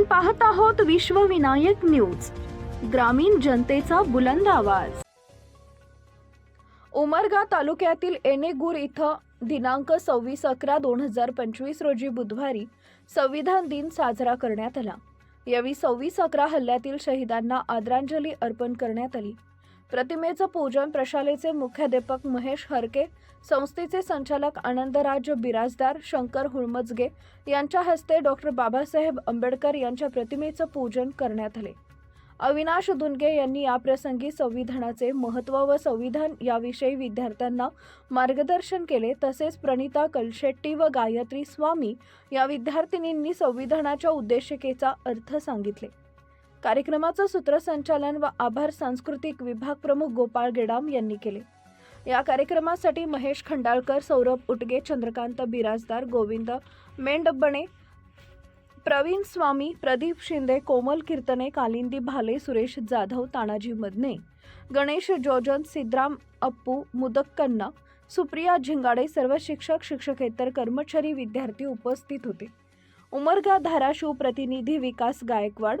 आपण पाहत आहोत विश्वविनायक न्यूज. ग्रामीण जनतेचा बुलंद आवाज. उमरगा तालुक्यातील एनेगूर इथं दिनांक सव्वीस अकरा दोन हजार पंचवीस रोजी बुधवारी संविधान दिन साजरा करण्यात आला. यावेळी सव्वीस अकरा हल्ल्यातील शहीदांना आदरांजली अर्पण करण्यात आली. प्रतिमेचं पूजन प्रशालेचे मुख्याध्यापक महेश हरके संस्थेचे संचालक आनंदराज बिराजदार शंकर हुळमजगे यांच्या हस्ते डॉक्टर बाबासाहेब आंबेडकर यांच्या प्रतिमेचं पूजन करण्यात आले. अविनाश दुनगे यांनी याप्रसंगी संविधानाचे महत्त्व व संविधान याविषयी विद्यार्थ्यांना मार्गदर्शन केले तसेच प्रणिता कलशेट्टी व गायत्री स्वामी या विद्यार्थिनींनी संविधानाच्या उद्देशिकेचा अर्थ सांगितले. कार्यक्रमाचं सूत्रसंचालन व आभार सांस्कृतिक विभाग प्रमुख गोपाळ गेडाम यांनी केले. या कार्यक्रमासाठी महेश खंडाळकर सौरभ उटगे चंद्रकांत बिराजदार गोविंद मेंडबणे प्रवीण स्वामी प्रदीप शिंदे कोमल कीर्तने कालिंदी भाले सुरेश जाधव तानाजी मदने गणेश जोजन सिद्राम अप्पू मुदक्कन्ना सुप्रिया झिंगाडे सर्व शिक्षक शिक्षकेतर कर्मचारी विद्यार्थी उपस्थित होते. उमरगा धाराशिव प्रतिनिधी विकास गायकवाड